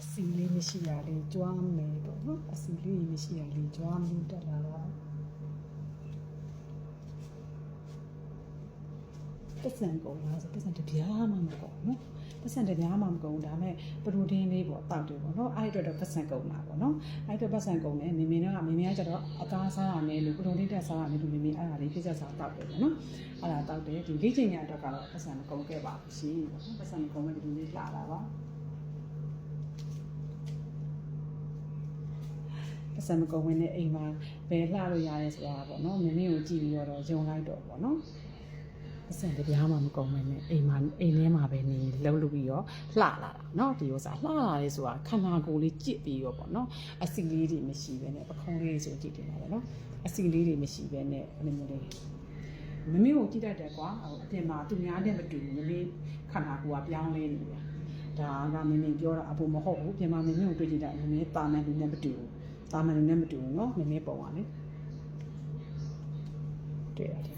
အစီလေးမရှိရလေးကြွားမယ်ပေါ့နော်အစီလေးမရှိရလေးကြွားမှုတက်လာတာပတ်စံကုန်လားဆိုပတ်စံတစ်ပြားမှမကုန်နော်ပတ်စံတစ်ပြားမှမကုန်ဒါပေမဲ့ပရိုတင်းလေးပေါ့တောက်တယ်ပေါ့နော်အဲ့ဒီအတွက်တော့ပတ်စံကုန်တာပေါ့နော်အဲ့ဒီအတွက်ပတ်စံကုန်တယ်မေမေကမေမေကကျတော့အကားစားရမယ်လို့ပရိုတင်းတက်စားရမယ်လို့မေမေအဲ့ဒါလေးပြည့်စက်စားတောက်တယ်ပေါ့နော်အဲ့ဒါတောက်တယ်ဒီလေ့ကျင့်ရအတွက်ကတော့ပတ်စံမကုန်ခဲ့ပါဘူးရှင်ပေါ့နော်ပတ်စံမကုန်မဲ့ဒီလိုလေးလာတာပါ ပတ်စံမကုန်ဝင်တဲ့အိမ်မှာဘယ်လှလို့ရတယ်ဆိုတာပေါ့နော်မင်းမင်းကိုကြည့်ပြီးတော့ယုံလိုက်တော့ပေါ့နော်ပတ်စံတပြားမှမကုန်ဝင်နဲ့အိမ်မှာအိမ်ထဲမှာပဲနေလှုပ်လို့ပြီးတော့လှလာတာเนาะဒီဥစ္စာလှလာလေဆိုတာခန္ဓာကိုယ်လေးကြစ်ပြီးတော့ပေါ့နော်အစီလေးတွေမရှိဘဲနဲ့ပခုံးလေးတွေဆိုကြည့်တယ်ပါပေါ့နော်အစီလေးတွေမရှိဘဲနဲ့အဲ့လိုမျိုးလေးမမေကိုကြည့်တတ်တယ်ကွာဟိုအပြင်မှာသူများနဲ့မတူဘူးမမေခန္ဓာကိုယ်ကပြောင်းလဲနေတယ်ဒါကမမေပြောတာအဖို့မဟုတ်ဘူးပြင်မှာမမေကိုတွေ့ကြည့်တာမမေတာမန်လူနဲ့မတူဘူး တာမန်နဲ့မတူဘူးเนาะနည်းနည်းပုံပါလေတွေ့ရတယ်